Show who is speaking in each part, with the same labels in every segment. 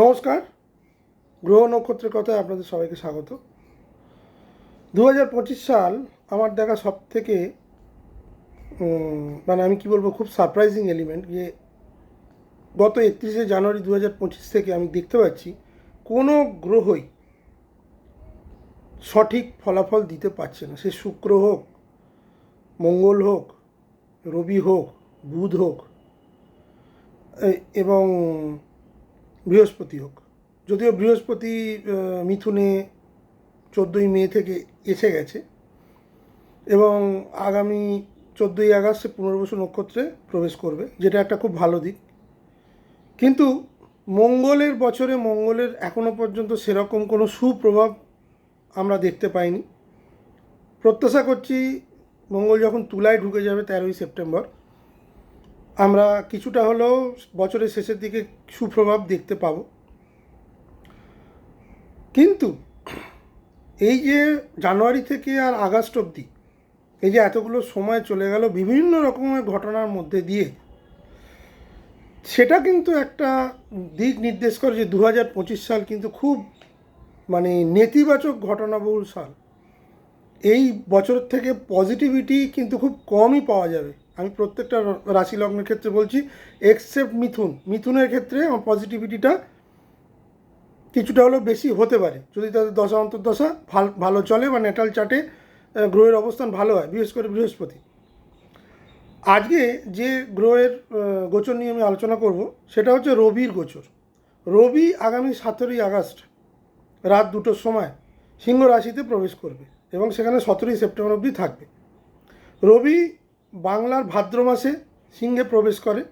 Speaker 1: নমস্কার। গ্রহ নক্ষত্রের কথায় আপনাদের সবাইকে স্বাগত। দু হাজার পঁচিশ সাল আমার দেখা সব থেকে মানে আমি কি বলব, খুব সারপ্রাইজিং এলিমেন্ট যে গত একত্রিশে জানুয়ারি দু হাজার পঁচিশ থেকে আমি দেখতে পাচ্ছি, কোনো গ্রহই সঠিক ফলাফল দিতে পারছে না। সে শুক্র হোক, মঙ্গল হোক, রবি হোক, বুধ হোক এবং বৃহস্পতি হোক। যদিও বৃহস্পতি মিথুনে চোদ্দোই মে থেকে এসে গেছে এবং আগামী চোদ্দোই আগস্ট সে পুনর্বসু নক্ষত্রে প্রবেশ করবে, যেটা একটা খুব ভালো দিক। কিন্তু মঙ্গলের বছরে মঙ্গলের এখনও পর্যন্ত সেরকম কোনো সুপ্রভাব আমরা দেখতে পাইনি। প্রত্যাশা করছি মঙ্গল যখন তুলায় ঢুকে যাবে তেরোই সেপ্টেম্বর আমরা কিছুটা হলেও বছরের শেষের দিকে সুপ্রভাব দেখতে পাব। কিন্তু এই যে জানুয়ারি থেকে আর আগস্ট অবধি এই যে এতগুলো সময় চলে গেল বিভিন্ন রকমের ঘটনার মধ্যে দিয়ে, সেটা কিন্তু একটা দিক নির্দেশ করে যে দু হাজার পঁচিশ সাল কিন্তু খুব মানে নেতিবাচক ঘটনাবহুল সাল। এই বছর থেকে পজিটিভিটি কিন্তু খুব কমই পাওয়া যাবে। আমি প্রত্যেকটা রাশি লগ্নের ক্ষেত্রে বলছি এক্সেপ্ট মিথুন। মিথুনের ক্ষেত্রে আমার পজিটিভিটিটা কিছুটা হলেও বেশি হতে পারে। যদি তাদের দশা অন্তর্দশা, ভালো, ভালো চলে বা নেটাল চার্টে গ্রহের অবস্থান ভালো হয়, বিশেষ করে বৃহস্পতি। আজকে যে গ্রহের গোচর নিয়ে আমি আলোচনা করব, সেটা হচ্ছে রবির গোচর। রবি আগামী সতেরোই আগস্ট, রাত দুটোর সময় সিংহ রাশিতে প্রবেশ করবে এবং সেখানে সতেরোই সেপ্টেম্বর অবধি থাকবে। রবি বাংলার ভাদ্র মাসে সিংহে প্রবেশ করে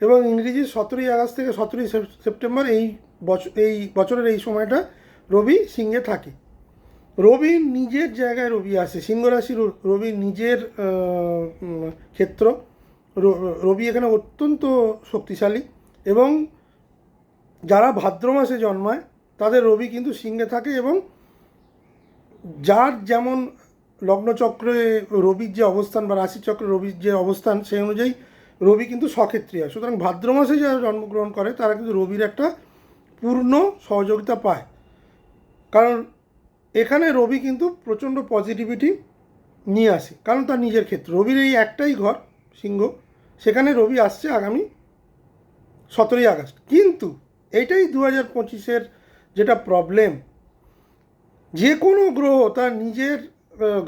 Speaker 1: এবং ইংরেজির সতেরোই আগস্ট থেকে সতেরোই সেপ- সেপ্টেম্বর এই বছর এই বছরের এই সময়টা রবি সিংহে থাকে। রবি নিজের জায়গায় রবি আসে সিংহ রাশি র- রবি নিজের ক্ষেত্র। রবি এখানে অত্যন্ত শক্তিশালী এবং যারা ভাদ্র মাসে জন্মায় তাদের রবি কিন্তু সিংহে থাকে এবং যার যেমন লগ্নচক্রে রবির যে অবস্থান বা রাশিচক্রে রবির যে অবস্থান সেই অনুযায়ী রবি কিন্তু সক্ষেত্রীয় সুতরাং ভাদ্র মাসে যারা জন্মগ্রহণ করে, তারা কিন্তু রবির একটা পূর্ণ সহযোগিতা পায়। কারণ এখানে রবি কিন্তু প্রচণ্ড পজিটিভিটি নিয়ে আসে, কারণ তার নিজের ক্ষেত্র। রবির এই একটাই ঘর, সিংহ, সেখানে রবি আসছে আগামী সতেরোই আগস্ট। কিন্তু এইটাই দু হাজার পঁচিশের যেটা প্রবলেম যে কোনো গ্রহ তার নিজের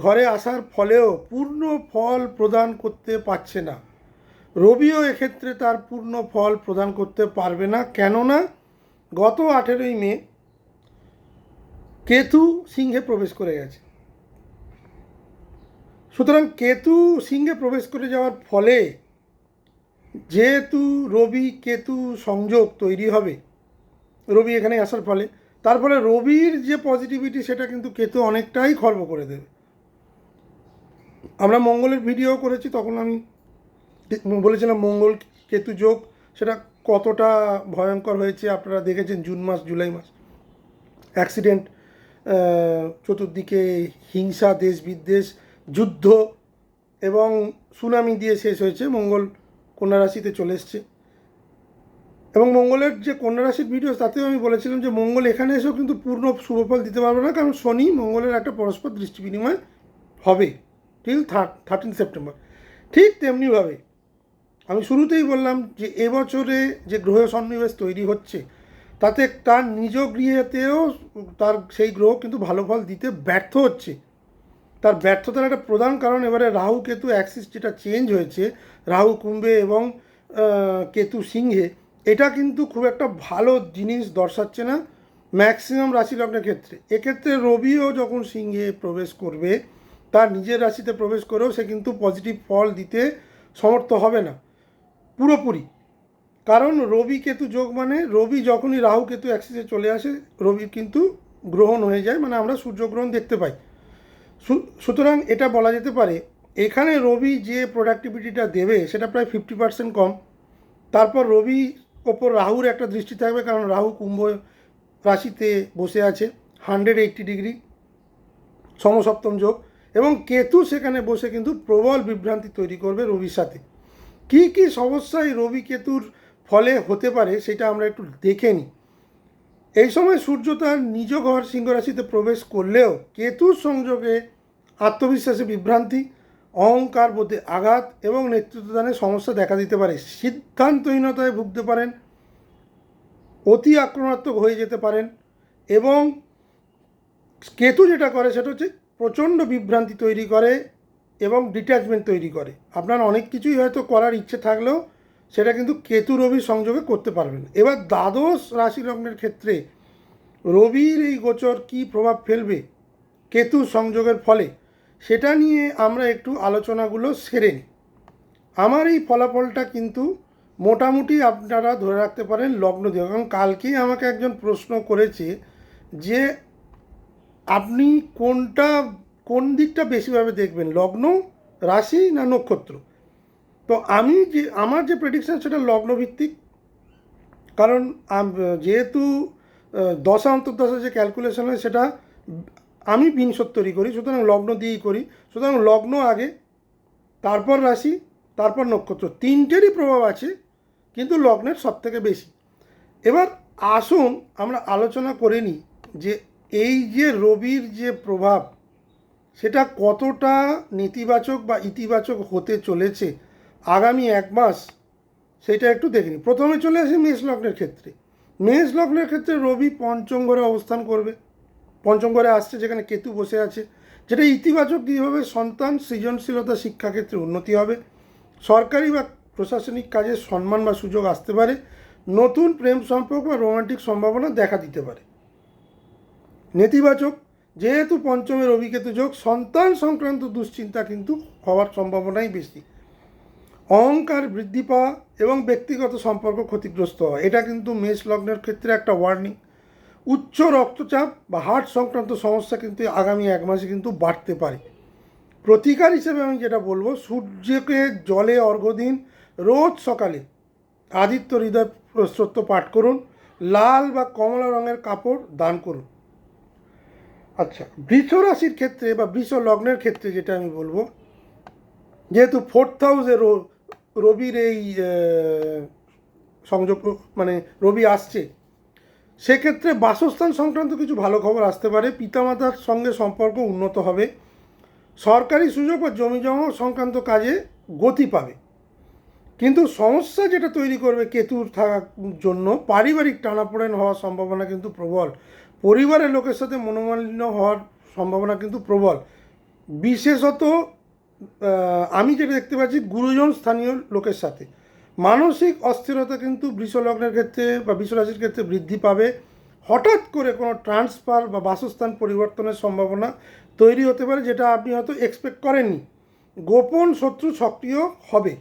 Speaker 1: ঘরে আসার ফলেও পূর্ণ ফল প্রদান করতে পারছে না। রবিও এক্ষেত্রে তার পূর্ণ ফল প্রদান করতে পারবে না। কেননা গত আঠেরোই মে কেতু সিংহে প্রবেশ করে গেছে। সুতরাং কেতু সিংহে প্রবেশ করে যাওয়ার ফলে যেহেতু রবি কেতু সংযোগ তৈরি হবে, রবি এখানে আসার ফলে, তার ফলে রবির যে পজিটিভিটি সেটা কিন্তু কেতু অনেকটাই খর্ব করে দেবে। আমরা মঙ্গলের ভিডিও করেছি, তখন আমি বলেছিলাম মঙ্গল কেতু যোগ, সেটা কতটা ভয়ঙ্কর হয়েছে আপনারা দেখেছেন জুন মাস, জুলাই মাস। অ্যাক্সিডেন্ট চতুর্দিকে হিংসা, দেশ বিদ্বেষ, যুদ্ধ এবং সুনামি দিয়ে শেষ হয়েছে। মঙ্গল কন্যা রাশিতে চলে এসছে। এবং মঙ্গলের যে কন্যা রাশির ভিডিও তাতেও আমি বলেছিলাম যে মঙ্গল এখানে এসেও কিন্তু পূর্ণ শুভফল দিতে পারবে না, কারণ শনি মঙ্গলের একটা পরস্পর দৃষ্টি বিনিময় হবে। টিল থার্টিন সেপ্টেম্বর ঠিক তেমনিভাবে আমি শুরুতেই বললাম যে এবছরে যে গ্রহ সন্নিবেশ তৈরি হচ্ছে, তাতে তার নিজ গৃহেতেও তার সেই গ্রহ কিন্তু ভালো ফল দিতে ব্যর্থ হচ্ছে। তার ব্যর্থতার একটা প্রধান কারণ এবারে রাহু কেতু অ্যাক্সিস যেটা চেঞ্জ হয়েছে, রাহু কুম্ভে এবং কেতু সিংহে, এটা কিন্তু খুব একটা ভালো জিনিস দর্শাচ্ছে না ম্যাক্সিমাম রাশি লগ্নের ক্ষেত্রে। এক্ষেত্রে রবিও যখন সিংহে প্রবেশ করবে তার নিজের রাশিতে প্রবেশ করেও সে কিন্তু পজিটিভ ফল দিতে সমর্থ হবে না। পুরোপুরি। কারণ রবি কেতু যোগ মানে রবি যখনই রাহু কেতু অ্যাক্সিসে চলে আসে রবির কিন্তু গ্রহণ হয়ে যায় মানে আমরা সূর্যগ্রহণ দেখতে পাই। সুতরাং এটা বলা যেতে পারে, এখানে রবি যে প্রোডাক্টিভিটিটা দেবে সেটা প্রায় ফিফটি পার্সেন্ট কম। তারপর রবি ওপর রাহুর একটা দৃষ্টি থাকবে, কারণ রাহু কুম্ভ রাশিতে বসে আছে হান্ড্রেড এইট্টি ডিগ্রি সমসপ্তম যোগ। এবং কেতু সেখানে বসে কিন্তু প্রবল বিভ্রান্তি তৈরি করবে রবির সাথে। কী কী সমস্যায় রবি কেতুর ফলে হতে পারে সেটা আমরা একটু দেখে নিই। এই সময় সূর্য তার নিজ ঘর সিংহ রাশিতে প্রবেশ করলেও কেতুর সংযোগে আত্মবিশ্বাসে বিভ্রান্তি, অহংকার বোধে আঘাত এবং নেতৃত্বদানে সমস্যা দেখা দিতে পারে। সিদ্ধান্তহীনতায় ভুগতে পারেন, অতি আক্রমণাত্মক হয়ে যেতে পারেন এবং কেতু যেটা করে সেটা হচ্ছে প্রচণ্ড বিভ্রান্তি তৈরি করে এবং ডিট্যাচমেন্ট তৈরি করে। আপনার অনেক কিছুই হয়তো করার ইচ্ছে থাকলেও সেটা কিন্তু কেতু রবির সংযোগে করতে পারবেন। এবার দ্বাদশ রাশি লগ্নের ক্ষেত্রে রবির এই গোচর কী প্রভাব ফেলবে কেতু সংযোগের ফলে, সেটা নিয়ে আমরা একটু আলোচনাগুলো সেরে নিই। আমার এই ফলাফলটা কিন্তু মোটামুটি আপনারা ধরে রাখতে পারেন লগ্ন দিয়ে কারণ কালকেই আমাকে একজন প্রশ্ন করেছে যে আপনি কোনটা, কোন দিকটা বেশিভাবে দেখবেন? লগ্ন, রাশি না নক্ষত্র? তো আমি যে, আমার যে প্রেডিকশান সেটা লগ্ন ভিত্তিক কারণ যেহেতু দশা অন্তর্দশা যে ক্যালকুলেশন হয় সেটা আমি বিংশোত্তরই করি, সুতরাং লগ্ন দিয়েই করি। সুতরাং লগ্ন আগে, তারপর রাশি, তারপর নক্ষত্র। তিনটেরই প্রভাব আছে, কিন্তু লগ্নের সব থেকে বেশি। এবার আসুন, আমরা আলোচনা করে নিই যে এই যে রবির যে প্রভাব, সেটা কতটা নেতিবাচক বা ইতিবাচক হতে চলেছে আগামী এক মাস, সেটা একটু দেখে নিই। প্রথমে চলে আসি মেষ লগ্নের ক্ষেত্রে। মেষ লগ্নের ক্ষেত্রে রবি পঞ্চম ঘরে অবস্থান করবে। পঞ্চম ঘরে আসছে যেখানে কেতু বসে আছে। যেটা ইতিবাচক দিক হবে, সন্তান সৃজনশীলতা শিক্ষাক্ষেত্রে উন্নতি হবে। সরকারি বা প্রশাসনিক কাজে সম্মান বা সুযোগ আসতে পারে। নতুন প্রেম সম্পর্ক বা রোমান্টিক সম্ভাবনা দেখা দিতে পারে। নেতিবাচক। যেহেতু পঞ্চমের অভিকেতু যোগ, সন্তান সংক্রান্ত দুশ্চিন্তা কিন্তু হওয়ার সম্ভাবনাই বেশি। অহংকার বৃদ্ধি পাওয়া এবং ব্যক্তিগত সম্পর্ক ক্ষতিগ্রস্ত হওয়া, এটা কিন্তু মেষ লগ্নের ক্ষেত্রে একটা ওয়ার্নিং উচ্চ রক্তচাপ বা হার্ট সংক্রান্ত সমস্যা কিন্তু আগামী এক মাসে কিন্তু বাড়তে পারে। প্রতিকার হিসেবে আমি যেটা বলব, সূর্যকে জলে অর্ঘ্য দিন, রোজ সকালে আদিত্য হৃদয় স্তোত্র পাঠ করুন, লাল বা কমলা রঙের কাপড় দান করুন। আচ্ছা বৃষ রাশির ক্ষেত্রে বা বৃষ লগ্নের ক্ষেত্রে যেটা আমি বলব, যেহেতু ফোর্থ হাউসে রবির এই সংযোগ মানে রবি আসছে, সেক্ষেত্রে বাসস্থান সংক্রান্ত কিছু ভালো খবর আসতে পারে। পিতামাতার সঙ্গে সম্পর্ক উন্নত হবে। সরকারি সুযোগ বা জমি জমা সংক্রান্ত কাজে গতি পাবে। কিন্তু সমস্যা যেটা তৈরি করবে কেতুর থাকার জন্য পারিবারিক টানাপোড়েন হওয়ার সম্ভাবনা কিন্তু প্রবল। পরিবারের লোকের সাথে মনোমালিন্য হওয়ার সম্ভাবনা কিন্তু প্রবল। বিশেষত আমি যেটা দেখতে পাচ্ছি গুরুজন স্থানীয় লোকের সাথে। মানসিক অস্থিরতা কিন্তু বৃষলগ্নের ক্ষেত্রে বা বৃষরাশির ক্ষেত্রে বৃদ্ধি পাবে। হঠাৎ করে কোনো ট্রান্সফার বা বাসস্থান পরিবর্তনের সম্ভাবনা তৈরি হতে পারে, যেটা আপনি হয়তো এক্সপেক্ট করেননি। গোপন শত্রু সক্রিয় হবে।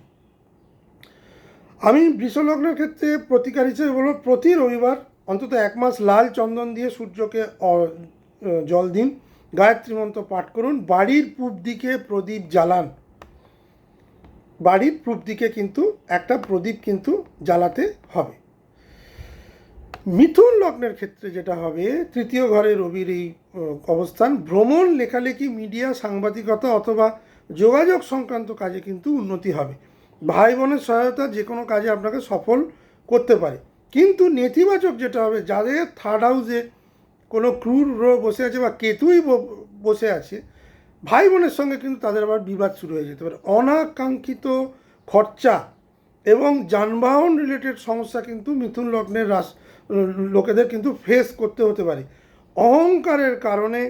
Speaker 1: আমি বৃষলগ্নের ক্ষেত্রে প্রতিকার হিসেবে বলব, প্রতি রবিবার অন্তত এক মাস লাল চন্দন দিয়ে সূর্যকে জল দিন। গায়ত্রী মন্ত্র পাঠ করুন। বাড়ির পূব দিকে প্রদীপ জ্বালান। বাড়ির পূব দিকে কিন্তু, একটা প্রদীপ কিন্তু জ্বালাতে হবে। মিথুন লগ্নের ক্ষেত্রে যেটা হবে, তৃতীয় ঘরে রবির এই অবস্থান। ভ্রমণ, লেখালেখি, মিডিয়া, সাংবাদিকতা অথবা যোগাযোগ সংক্রান্ত কাজে কিন্তু উন্নতি হবে। ভাই বোনের সহায়তা যে কোনো কাজে আপনাকে সফল করতে পারে। কিন্তু নেতিবাচক যেটা হবে, যাদের থার্ড হাউসে কোনো ক্রুর গ্রহ বসে আছে বা কেতুই বসে আছে, ভাই বোনের সঙ্গে কিন্তু তাদের আবার বিবাদ শুরু হয়ে যেতে পারে। অনাকাঙ্ক্ষিত খরচা এবং যানবাহন রিলেটেড সমস্যা কিন্তু মিথুন লগ্নের রাস, লোকেদের কিন্তু ফেস করতে হতে পারে। অহংকারের কারণে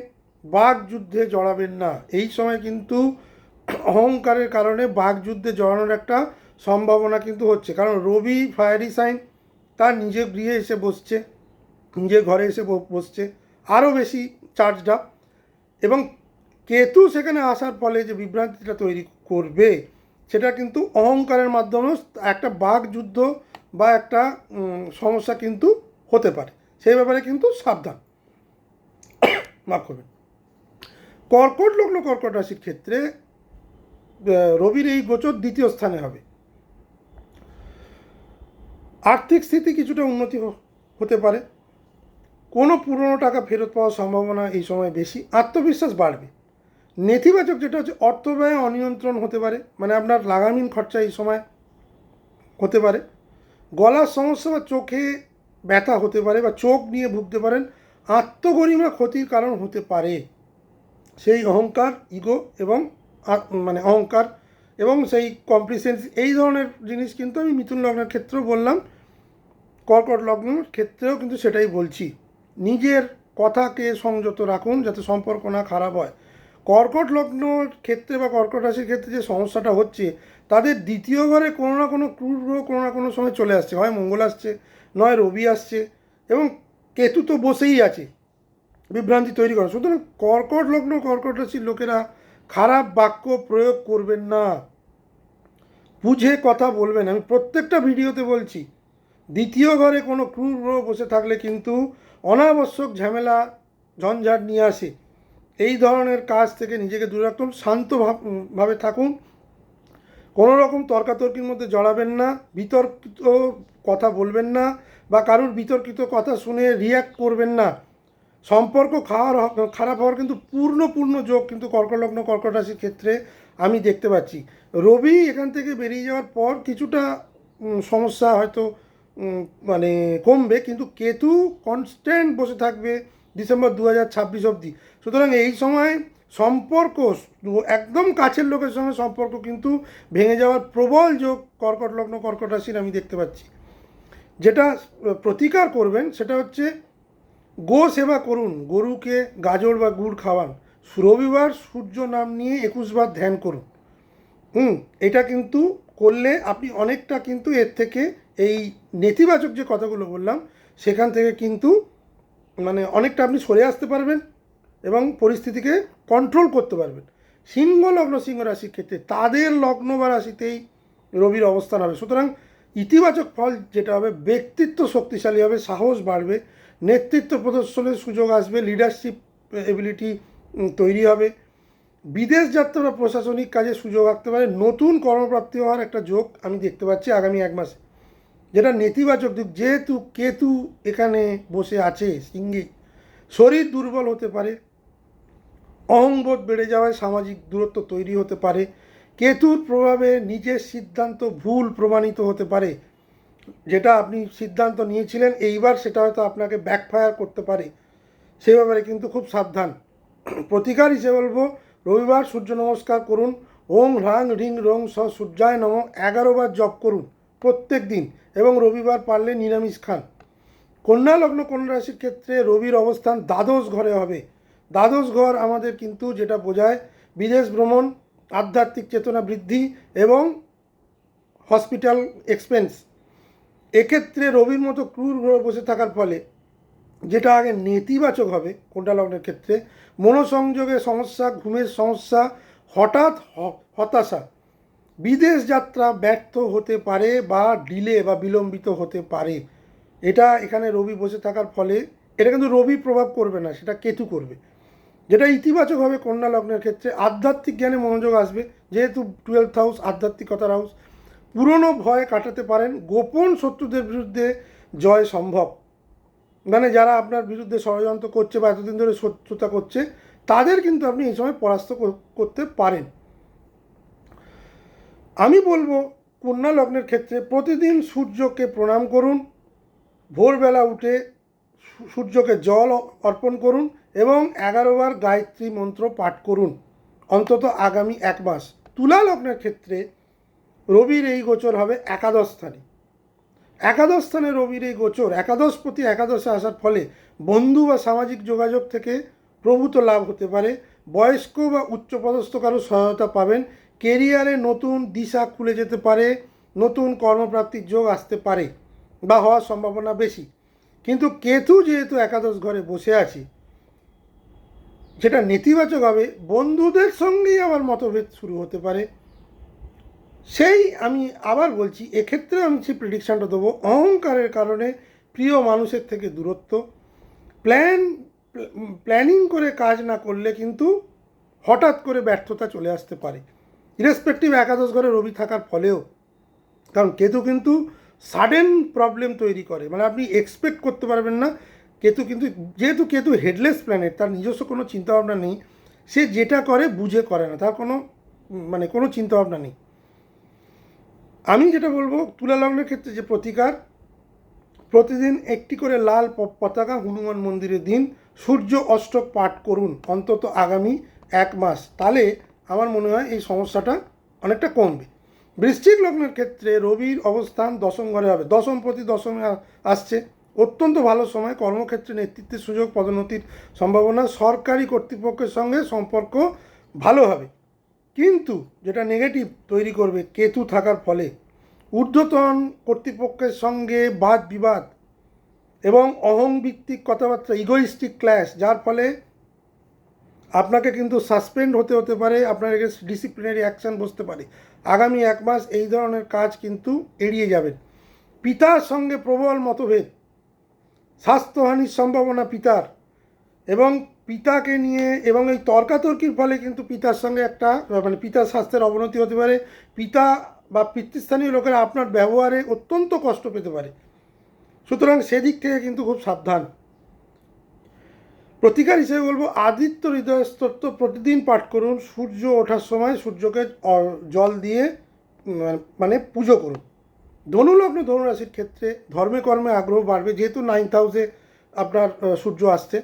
Speaker 1: বাঘ যুদ্ধে জড়াবেন না। এই সময় কিন্তু অহংকারের কারণে বাঘ যুদ্ধে জড়ানোর একটা সম্ভাবনা কিন্তু হচ্ছে। কারণ রবি ফায়ারি সাইন তার নিজে গৃহে এসে বসছে নিজের ঘরে এসে বসছে। আরও বেশি চার্জড আপ এবং কেতু সেখানে আসার ফলে যে বিভ্রান্তিটা তৈরি করবে, সেটা কিন্তু অহংকারের মাধ্যমেও একটা বাঘ যুদ্ধ বা একটা সমস্যা কিন্তু হতে পারে। সেই ব্যাপারে কিন্তু সাবধান। মাফ করবেন। কর্কট লগ্ন কর্কট রাশির ক্ষেত্রে রবির এই গোচর দ্বিতীয় স্থানে হবে। আর্থিক স্থিতি কিছুটা উন্নতি হতে পারে। কোনো পুরনো টাকা ফেরত পাওয়ার সম্ভাবনা এই সময় বেশি। আত্মবিশ্বাস বাড়বে। নেতিবাচক যেটা হচ্ছে, অর্থ ব্যয় অনিয়ন্ত্রণ হতে পারে। মানে আপনার লাগামহীন খরচা এই সময় হতে পারে। গলার সমস্যা বা চোখে ব্যথা হতে পারে বা চোখ নিয়ে ভুগতে পারেন। আত্মগরিমা ক্ষতির কারণ হতে পারে। সেই অহংকার, ইগো এবং মানে অহংকার এবং সেই কমপ্লিসেন্স এই ধরনের জিনিস কিন্তু আমি মিথুন লগ্নের ক্ষেত্রেও বললাম। কর্কট লগ্নের ক্ষেত্রেও কিন্তু সেটাই বলছি। নিজের কথাকে সংযত রাখুন যাতে সম্পর্ক না খারাপ হয়। কর্কট লগ্নর ক্ষেত্রে বা কর্কট রাশির ক্ষেত্রে যে সমস্যাটা হচ্ছে, তাদের দ্বিতীয় ঘরে কোনো না কোনো ক্রূর গ্রহ কোনো না কোনো সময় চলে আসছে। হয় মঙ্গল আসছে, নয় রবি আসছে এবং কেতু তো বসেই আছে, বিভ্রান্তি তৈরি করা। সুতরাং কর্কট লগ্ন, কর্কট রাশির লোকেরা খারাপ বাক্য প্রয়োগ করবেন না। বুঝে কথা বলবেন। আমি প্রত্যেকটা ভিডিওতে বলছি দ্বিতীয় ঘরে কোনো ক্রূর গ্রহ বসে থাকলে কিন্তু অনাবশ্যক ঝামেলা, ঝঞ্ঝাট নিয়ে আসে। এই ধরনের কাজ থেকে নিজেকে দূরে রাখুন, শান্ত ভাব- ভাবে থাকুন। কোনো রকম তর্কাতর্কির মধ্যে জড়াবেন না, বিতর্কিত কথা বলবেন না বা কারুর বিতর্কিত কথা শুনে রিয়্যাক্ট করবেন না। সম্পর্ক খাওয়ার খারাপ হওয়ার কিন্তু পূর্ণ পূর্ণ যোগ কিন্তু কর্কলগ্ন, কর্কট রাশির ক্ষেত্রে আমি দেখতে পাচ্ছি। রবি এখান থেকে বেরিয়ে যাওয়ার পর কিছুটা সমস্যা হয়তো মানে কমবে, কিন্তু কেতু কনস্ট্যান্ট বসে থাকবে ডিসেম্বর দু হাজার ছাব্বিশ অবধি। সুতরাং এই সময় সম্পর্ক একদম কাছের লোকের সঙ্গে সম্পর্ক কিন্তু ভেঙে যাওয়ার প্রবল যোগ কর্কট লগ্ন, কর্কট রাশির আমি দেখতে পাচ্ছি। যেটা প্রতিকার করবেন সেটা হচ্ছে গো সেবা করুন, গরুকে গাজর বা গুড় খাওয়ান। রবিবার সূর্য নাম নিয়ে একুশবার ধ্যান করুন। হুম, এটা কিন্তু করলে আপনি অনেকটা কিন্তু এর থেকে এই নেতিবাচক যে কথাগুলো বললাম, সেখান থেকে কিন্তু মানে অনেকটা আপনি সরে আসতে পারবেন এবং পরিস্থিতিকে কন্ট্রোল করতে পারবেন। সিংহ লগ্ন সিংহ রাশির ক্ষেত্রে তাদের লগ্ন বা রাশিতেই রবির অবস্থান হবে। সুতরাং ইতিবাচক ফল যেটা হবে, ব্যক্তিত্ব শক্তিশালী হবে, সাহস বাড়বে, নেতৃত্ব প্রদর্শনের সুযোগ আসবে লিডারশিপ এবিলিটি তৈরি হবে। বিদেশ যাত্রা বা প্রশাসনিক কাজে সুযোগ আসতে পারে। নতুন কর্মপ্রাপ্তি হওয়ার একটা যোগ আমি দেখতে পাচ্ছি আগামী এক মাসে। যেটা নেতিবাচক দিক, যেহেতু কেতু এখানে বসে আছে সিংহে, শরীর দুর্বল হতে পারে, অহংবোধ বেড়ে যাওয়ায় সামাজিক দূরত্ব তৈরি হতে পারে, কেতুর প্রভাবে নিজের সিদ্ধান্ত ভুল প্রমাণিত হতে পারে, যেটা আপনি সিদ্ধান্ত নিয়েছিলেন, এইবার সেটা হয়তো আপনাকে ব্যাকফায়ার করতে পারে, সে ব্যাপারে কিন্তু খুব সাবধান। প্রতিকার হিসেবে বলব, রবিবার সূর্য নমস্কার করুন, ওং হ্রাং রিং রং স সূর্যায় নম, এগারো বার জপ করুন। প্রত্যেক দিন এবং রবিবার পারলে নিরামিষ খান। কন্যা লগ্ন কন্যা রাশির ক্ষেত্রে রবির অবস্থান দ্বাদশ ঘরে হবে। দ্বাদশ ঘর আমাদের কিন্তু যেটা বোঝায়, বিদেশ ভ্রমণ, আধ্যাত্মিক চেতনা বৃদ্ধি এবং হসপিটাল এক্সপেন্স। এক্ষেত্রে রবির মতো ক্রূর গ্রহ বসে থাকার ফলে যেটা আগে নেতিবাচক হবে কোনটা লগ্নের ক্ষেত্রে মনোসংযোগের সমস্যা, ঘুমের সমস্যা, হঠাৎ হতাশা বিদেশ যাত্রা ব্যর্থ হতে পারে বা ডিলে বা বিলম্বিত হতে পারে। এটা এখানে রবি বসে থাকার ফলে, এটা কিন্তু রবি প্রভাব করবে না, সেটা কেতু করবে। যেটা ইতিবাচক হবে কন্যা লগ্নের ক্ষেত্রে আধ্যাত্মিক জ্ঞানে মনোযোগ আসবে, যেহেতু টুয়েলথ হাউস আধ্যাত্মিকতার হাউস পুরনো ভয় কাটাতে পারেন, গোপন শত্রুদের বিরুদ্ধে জয় সম্ভব। মানে যারা আপনার বিরুদ্ধে ষড়যন্ত্র করছে বা এতদিন ধরে শত্রুতা করছে, তাদের কিন্তু আপনি এই সময় পরাস্ত করতে পারেন। আমি বলব, কন্যা লগ্নের ক্ষেত্রে প্রতিদিন সূর্যকে প্রণাম করুন, ভোরবেলা উঠে সূর্যকে জল অর্পণ করুন এবং এগারোবার গায়ত্রী মন্ত্র পাঠ করুন, অন্তত আগামী এক মাস। তুলা লগ্নের ক্ষেত্রে রবির এই গোচর হবে একাদশ স্থানে। একাদশ স্থানে রবির এই গোচর, একাদশ প্রতি একাদশে আসার ফলে বন্ধু বা সামাজিক যোগাযোগ থেকে প্রভূত লাভ হতে পারে, বয়স্ক বা উচ্চপদস্থ কারও সহায়তা পাবেন কেরিয়ারে নতুন দিশা খুলে যেতে পারে, নতুন কর্মপ্রাপ্তির যোগ আসতে পারে বা হওয়ার সম্ভাবনা বেশি। কিন্তু কেতু যেহেতু একাদশ ঘরে বসে আছে যেটা নেতিবাচক হবে। বন্ধুদের সঙ্গেই আমার মতভেদ শুরু হতে পারে। সেই আমি আবার বলছি, এক্ষেত্রে আমি সেই প্রেডিকশানটা দেবো। অহংকারের কারণে প্রিয় মানুষের থেকে দূরত্ব। প্ল্যান প্ল্যানিং করে কাজ না করলে কিন্তু হঠাৎ করে ব্যর্থতা চলে আসতে পারে। ইরেসপেক্টিভ একাদশ ঘরে রবি থাকার ফলেও, কারণ কেতু কিন্তু সাডেন প্রবলেম তৈরি করে। মানে আপনি এক্সপেক্ট করতে পারবেন না, কেতু কিন্তু, যেহেতু কেতু হেডলেস প্ল্যানেট তার নিজস্ব কোনো চিন্তাভাবনা নেই, সে যেটা করে বুঝে করে না, তার কোনো মানে কোনো চিন্তাভাবনা নেই। আমি যেটা বলব, তুলা লগ্নের ক্ষেত্রে যে প্রতিকার, প্রতিদিন একটি করে লাল পতাকা হনুমান মন্দিরে দিন, সূর্য অষ্টক পাঠ করুন, অন্তত আগামী এক মাস। তাহলে আমার মনে হয় এই সমস্যাটা অনেকটা কমবে। বৃশ্চিক লগ্নের ক্ষেত্রে রবির অবস্থান দশম ঘরে হবে। দশম প্রতি দশমে আসছে। অত্যন্ত ভালো সময়। কর্মক্ষেত্রে নেতৃত্বের সুযোগ, পদোন্নতির সম্ভাবনা। সরকারি কর্তৃপক্ষের সঙ্গে সম্পর্ক ভালো হবে। কিন্তু যেটা নেগেটিভ তৈরি করবে কেতু থাকার ফলে ঊর্ধ্বতন কর্তৃপক্ষের সঙ্গে বাদ বিবাদ এবং অহংভিত্তিক কথাবার্তা ইগোইস্টিক ক্ল্যাশ যার ফলে আপনাকে কিন্তু সাসপেন্ড হতে হতে পারে, আপনার ডিসিপ্লিনারি অ্যাকশন বসতে পারে। আগামী এক মাস এই ধরনের কাজ কিন্তু এড়িয়ে যাবেন। পিতার সঙ্গে প্রবল মতভেদ, স্বাস্থ্যহানির সম্ভাবনা পিতার এবং পিতাকে নিয়ে এবং এই তর্কাতর্কির ফলে কিন্তু পিতার সঙ্গে একটা মানে পিতার স্বাস্থ্যের অবনতি হতে পারে, পিতা বা পিতৃস্থানীয় লোকেরা আপনার ব্যবহারে অত্যন্ত কষ্ট পেতে পারে। সুতরাং সেদিক থেকে কিন্তু খুব সাবধান। প্রতিকার হিসেবে বলব, আদিত্য হৃদয় স্তোত্র প্রতিদিন পাঠ করুন, সূর্য ওঠার সময় সূর্যকে জল দিয়ে মানে পুজো করুন। ধনুলগ্ন ধনুরাশির ক্ষেত্রে ধর্মে কর্মে আগ্রহ বাড়বে, যেহেতু নাইন্থ হাউসে আপনার সূর্য আসছে।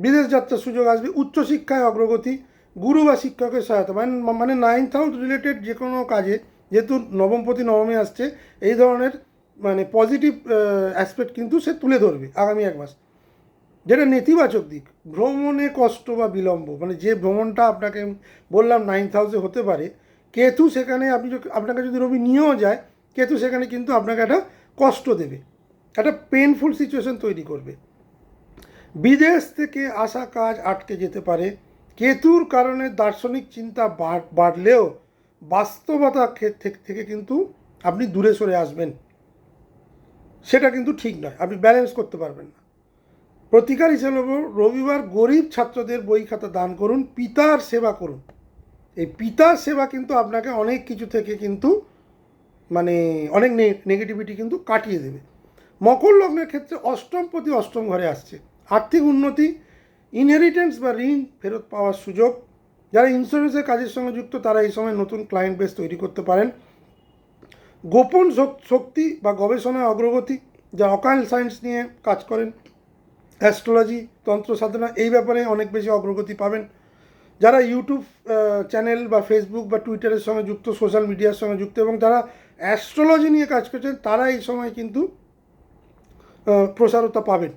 Speaker 1: বিদেশ যাত্রার সুযোগ আসবে, উচ্চশিক্ষায় অগ্রগতি, গুরু বা শিক্ষকের সহায়তা মানে মানে নাইন্থ হাউস রিলেটেড যে কোনো কাজে, যেহেতু নবমপতি নবমে আসছে, এই ধরনের মানে পজিটিভ অ্যাসপেক্ট কিন্তু সে তুলে ধরবে আগামী এক মাস। যেটা নেতিবাচক দিক, ভ্রমণে কষ্ট বা বিলম্ব মানে যে ভ্রমণটা আপনাকে বললাম নাইন হাউসে হতে পারে, কেতু সেখানে আপনি আপনাকে যদি রবি নিয়েও যায়, কেতু সেখানে কিন্তু আপনাকে একটা কষ্ট দেবে, একটা পেনফুল সিচুয়েশন তৈরি করবে। বিদেশ থেকে আসা কাজ আটকে যেতে পারে, কেতুর কারণে দার্শনিক চিন্তা বাড়- বাড়লেও বাস্তবতা থেকে কিন্তু আপনি দূরে সরে আসবেন। সেটা কিন্তু ঠিক নয়, আপনি ব্যালেন্স করতে পারবেন না। প্রতিকার হিসেবে রবিবার গরিব ছাত্রদের বই খাতা দান করুন, পিতার সেবা করুন। এই পিতার সেবা কিন্তু আপনাকে অনেক কিছু থেকে কিন্তু মানে অনেক নেগেটিভিটি কিন্তু কাটিয়ে দেবে। মকর লগ্নের ক্ষেত্রে অষ্টম প্রতি অষ্টম ঘরে আসছে। আর্থিক উন্নতি ইনহেরিটেন্স বা ঋণ ফেরত পাওয়ার সুযোগ। যারা ইন্স্যুরেন্সের কাজের সঙ্গে যুক্ত, তারা এই সময় নতুন ক্লায়েন্ট বেস তৈরি করতে পারেন। গোপন শক্তি বা গবেষণায় অগ্রগতি যা অকাল সায়েন্স নিয়ে কাজ করেন অ্যাস্ট্রোলজি, তন্ত্র সাধনা, এই ব্যাপারে অনেক বেশি অগ্রগতি পাবেন। যারা ইউটিউব চ্যানেল বা ফেসবুক বা টুইটারের সঙ্গে যুক্ত, সোশ্যাল মিডিয়ার সঙ্গে যুক্ত এবং যারা অ্যাস্ট্রোলজি নিয়ে কাজ করছেন, তারা এই সময় কিন্তু প্রসারতা পাবেন।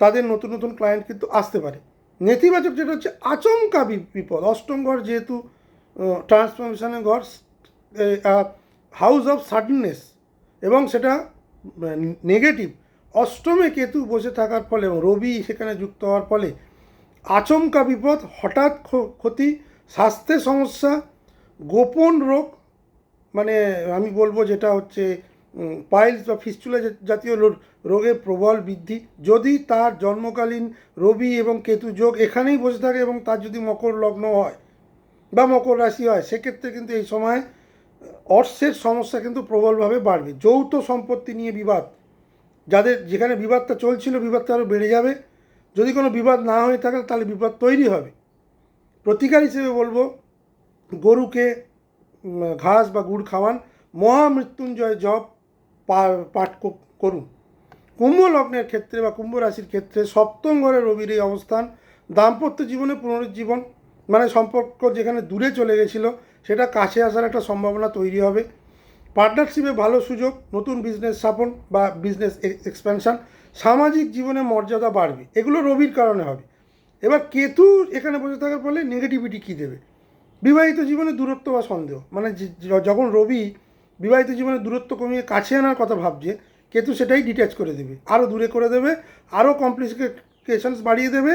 Speaker 1: তাদের নতুন নতুন ক্লায়েন্ট কিন্তু আসতে পারে। নেতিবাচক যেটা হচ্ছে, আচমকা বিপদ। অষ্টম ঘর যেহেতু ট্রান্সফরমেশনের ঘর হাউস অফ সাডেননেস এবং সেটা নেগেটিভ অষ্টমে কেতু বসে থাকার ফলে এবং রবি সেখানে যুক্ত হওয়ার ফলে আচমকা বিপদ, হঠাৎ ক্ষতি, স্বাস্থ্যের সমস্যা, গোপন রোগ মানে আমি বলব যেটা হচ্ছে পাইলস বা ফিস্টুলা জাতীয় রোগের প্রবল বৃদ্ধি। যদি তার জন্মকালীন রবি এবং কেতু যোগ এখানেই বসে থাকে এবং তার যদি মকর লগ্ন হয় বা মকর রাশি হয়, সেক্ষেত্রে কিন্তু এই সময় অর্থের সমস্যা কিন্তু প্রবলভাবে বাড়বে। যৌথ সম্পত্তি নিয়ে বিবাদ। যাদের যেখানে বিবাদটা চলছিল, বিবাদটা আরও বেড়ে যাবে। যদি কোনো বিবাদ না হয়ে থাকে, তাহলে বিবাদ তৈরি হবে। প্রতিকার হিসেবে বলব, গরুকে ঘাস বা গুড় খাওয়ান, মহামৃত্যুঞ্জয় জপ পাঠ করুন। কুম্ভ লগ্নের ক্ষেত্রে বা কুম্ভ রাশির ক্ষেত্রে সপ্তম ঘরে রবির এই অবস্থান, দাম্পত্য জীবনে পুনরুজ্জীবন মানে সম্পর্ক যেখানে দূরে চলে গেছিল, সেটা কাছে আসার একটা সম্ভাবনা তৈরি হবে। পার্টনারশিপে ভালো সুযোগ, নতুন বিজনেস স্থাপন বা বিজনেস এক্সপ্যানশন সামাজিক জীবনে মর্যাদা বাড়বে। এগুলো রবির কারণে হবে। এবার কেতু এখানে বসে থাকার ফলে নেগেটিভিটি কী দেবে? বিবাহিত জীবনে দূরত্ব বা সন্দেহ। মানে যখন রবি বিবাহিত জীবনে দূরত্ব কমিয়ে কাছে আনার কথা ভাবছে, কেতু সেটাই ডিট্যাচ করে দেবে। আরও দূরে করে দেবে আরও কমপ্লিকেশনস বাড়িয়ে দেবে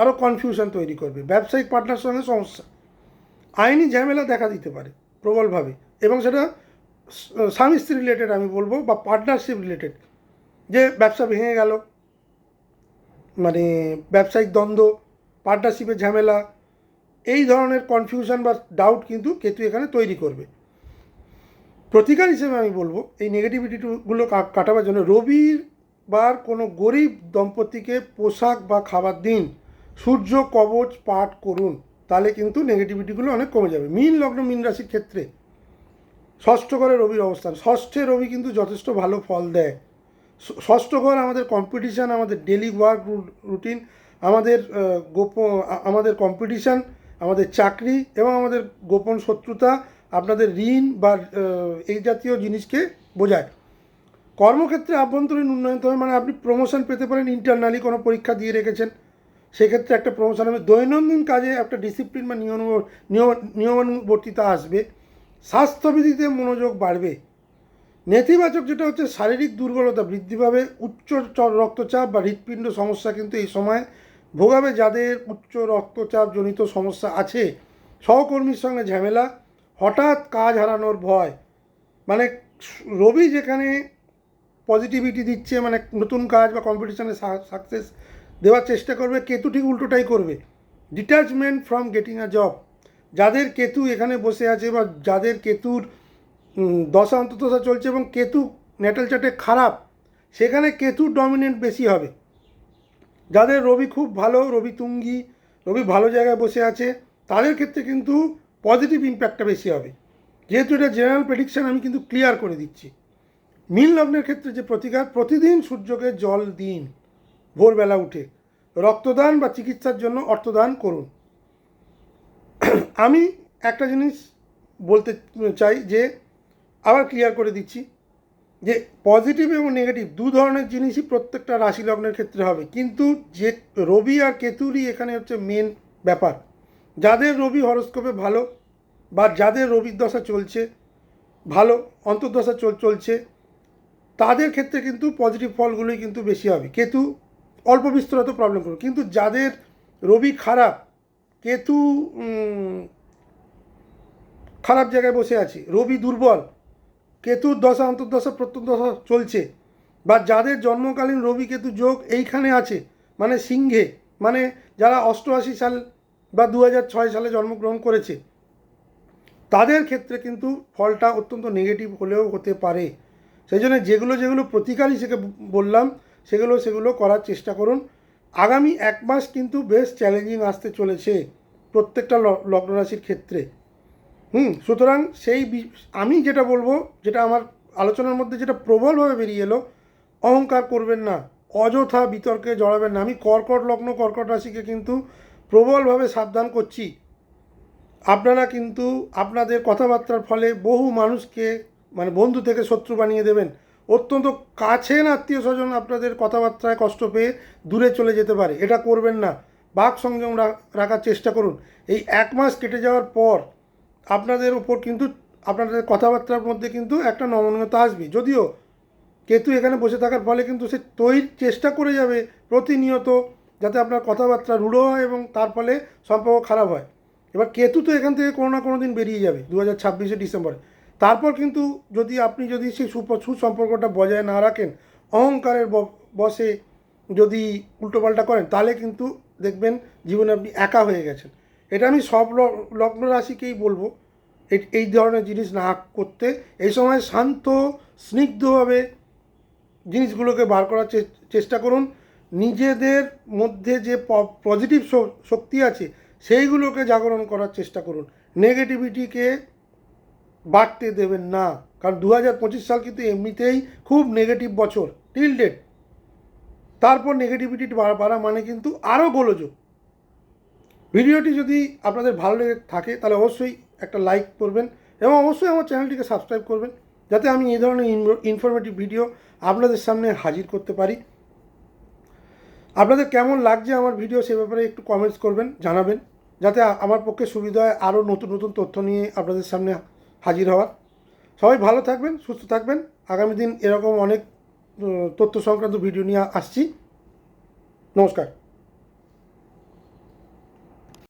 Speaker 1: আরও কনফিউশন তৈরি করবে। ব্যবসায়িক পার্টনার সঙ্গে সমস্যা। আইনি ঝামেলা দেখা দিতে পারে, প্রবলভাবে। এবং সেটা স্বামী স্ত্রী রিলেটেড আমি বলব বা পার্টনারশিপ রিলেটেড যে ব্যবসা ভেঙে গেল। মানে ব্যবসায়িক দ্বন্দ্ব পার্টনারশিপের ঝামেলা, এই ধরনের কনফিউশন বা ডাউট কিন্তু কেতু এখানে তৈরি করবে। প্রতিকার হিসেবে আমি বলব, এই নেগেটিভিটিগুলো কাটাবার জন্য রবির বার কোনো গরিব দম্পতিকে পোশাক বা খাবার দিন, সূর্য কবচ পাঠ করুন, তাহলে কিন্তু নেগেটিভিটিগুলো অনেক কমে যাবে। মীন, লগ্ন, মীন রাশির ক্ষেত্রে ষষ্ঠ ঘরে রবির অবস্থান। ষষ্ঠে রবি কিন্তু যথেষ্ট ভালো ফল দেয়। ষষ্ঠ ঘর আমাদের কম্পিটিশান আমাদের ডেলি ওয়ার্ক রুটিন আমাদের গোপন আমাদের কম্পিটিশান আমাদের চাকরি এবং আমাদের গোপন শত্রুতা, আপনাদের ঋণ বা এই জাতীয় জিনিসকে বোঝায়। কর্মক্ষেত্রে আভ্যন্তরীণ উন্নয়ন হবে মানে আপনি প্রমোশন পেতে পারেন ইন্টারনালি কোনো পরীক্ষা দিয়ে রেখেছেন। সেক্ষেত্রে একটা প্রমোশন হবে। দৈনন্দিন কাজে একটা ডিসিপ্লিন বা নিয়ম- নিয়মানুবর্তিতা আসবে। স্বাস্থ্যবিধিতে মনোযোগ বাড়বে। নেতিবাচক যেটা হচ্ছে, শারীরিক দুর্বলতা বৃদ্ধি পাবে। উচ্চ রক্তচাপ বা হৃৎপিণ্ড সমস্যা কিন্তু এই সময় ভোগাবে। যাদের উচ্চ রক্তচাপ জনিত সমস্যা আছে, সহকর্মীর সঙ্গে ঝামেলা, হঠাৎ কাজ হারানোর ভয় মানে রবি যেখানে পজিটিভিটি দিচ্ছে মানে নতুন কাজ বা কম্পিটিশনে সাকসেস দেওয়ার চেষ্টা করবে, কেতু ঠিক উল্টোটাই করবে। Detachment from getting a job যাদের কেতু এখানে বসে আছে বা যাদের কেতুর দশা অন্তর্দশা চলছে এবং কেতু নেটাল চার্টে খারাপ, সেখানে কেতুর ডমিনেন্ট বেশি হবে। যাদের রবি খুব ভালো, রবি তুঙ্গি, রবি ভালো জায়গায় বসে আছে, তাদের ক্ষেত্রে কিন্তু পজিটিভ ইম্প্যাক্টটা বেশি হবে। যেহেতু এটা জেনারেল প্রেডিকশান আমি কিন্তু ক্লিয়ার করে দিচ্ছি। মীন লগ্নের ক্ষেত্রে যে প্রতিকার, প্রতিদিন সূর্যকে জল দিন, ভোরবেলা উঠে। রক্তদান বা চিকিৎসার জন্য অর্থদান করুন। আমি একটা জিনিস বলতে চাই যে আবার ক্লিয়ার করে দিচ্ছি যে পজিটিভ এবং নেগেটিভ দু ধরনের জিনিসই প্রত্যেকটা রাশি লগ্নের ক্ষেত্রে হবে। কিন্তু যে রবি আর কেতুরই এখানে হচ্ছে মেন ব্যাপার। যাদের রবি হরস্কোপে ভালো বা যাদের রবির দশা চলছে, ভালো অন্তর্দশা চল, চলছে, তাদের ক্ষেত্রে কিন্তু পজিটিভ ফলগুলোই কিন্তু বেশি হবে। কেতু অল্প বিস্তর প্রবলেম করবে। কিন্তু যাদের রবি খারাপ কেতু খারাপ জায়গায় বসে আছে, রবি দুর্বল, কেতুর দশা, অন্তর্দশা, প্রত্যন্তদশা চলছে, বা যাদের জন্মকালীন রবি কেতু যোগ এইখানে আছে মানে সিংহে মানে যারা অষ্টআশি সাল বা দু ছয় সালে জন্মগ্রহণ করেছে, তাদের ক্ষেত্রে কিন্তু ফলটা অত্যন্ত নেগেটিভ হলেও হতে পারে। সেই জন্য যেগুলো যেগুলো প্রতিকার হিসেবে বললাম, সেগুলো সেগুলো করার চেষ্টা করুন। আগামী এক মাস কিন্তু বেশ চ্যালেঞ্জিং আসতে চলেছে প্রত্যেকটা লগ্ন রাশির ক্ষেত্রে। হুম, সুতরাং সেই আমি যেটা বলব, যেটা আমার আলোচনার মধ্যে যেটা প্রবলভাবে বেরিয়ে এলো, অহংকার করবেন না, অযথা বিতর্কে জড়াবেন না। আমি কর্কট লগ্ন, কর্কট রাশিকে কিন্তু প্রবলভাবে সাবধান করছি। আপনারা কিন্তু আপনাদের কথাবার্তার ফলে বহু মানুষকে মানে বন্ধু থেকে শত্রু বানিয়ে দেবেন। অত্যন্ত কাছের আত্মীয় স্বজন আপনাদের কথাবার্তায় কষ্ট পেয়ে দূরে চলে যেতে পারে। এটা করবেন না। বাক সংযম রাখার চেষ্টা করুন। এই এক মাস কেটে যাওয়ার পর আপনাদের উপর কিন্তু, আপনাদের কথাবার্তার মধ্যে কিন্তু একটা নমনীয়তা আসবে। যদিও কেতু এখানে বসে থাকার ফলে কিন্তু সে তৈরি চেষ্টা করে যাবে প্রতিনিয়ত যাতে আপনার কথাবার্তা রূঢ় হয় এবং তার ফলে সম্পর্ক খারাপ হয়। এবার কেতু তো এখান থেকে কোনো না কোনো দিন বেরিয়ে যাবে, দু হাজার ছাব্বিশে ডিসেম্বরে। তারপর কিন্তু যদি আপনি যদি সেই সুসম্পর্কটা বজায় না রাখেন, অহংকারের বসে যদি উল্টোপাল্টা করেন, তাহলে কিন্তু দেখবেন জীবনে আপনি একা হয়ে গেছেন। এটা আমি সব লগ্ন রাশিকেই বলব। এই- ধরনের জিনিস না করতে, এই সময় শান্ত, স্নিগ্ধভাবে জিনিসগুলোকে বার করার চেষ্টা করুন। নিজেদের মধ্যে যে পজিটিভ শক্তি আছে, সেইগুলোকে জাগরণ করার চেষ্টা করুন। নেগেটিভিটিকে বাড়তে দেবেন না। কারণ দু হাজার পঁচিশ সাল কিন্তু এমনিতেই খুব নেগেটিভ বছর টিল ডেট তারপর নেগেটিভিটি বাড়া মানে কিন্তু আরও গোলযোগ। ভিডিওটি যদি আপনাদের ভালো লেগে থাকে, তাহলে অবশ্যই একটা লাইক করবেন এবং অবশ্যই আমার চ্যানেলটিকে সাবস্ক্রাইব করবেন, যাতে আমি এই ধরনের ইনফরমেটিভ ভিডিও আপনাদের সামনে হাজির করতে পারি। আপনাদের কেমন লাগছে আমার ভিডিও সে ব্যাপারে একটু কমেন্টস করবেন, জানাবেন, যাতে আমার পক্ষে সুবিধা হয় আরও নতুন নতুন তথ্য নিয়ে আপনাদের সামনে হাজির হওয়ার। সবাই ভালো থাকবেন, সুস্থ থাকবেন। আগামী দিন এরকম অনেক তথ্য সংক্রান্ত ভিডিও নিয়ে আসছি। নমস্কার।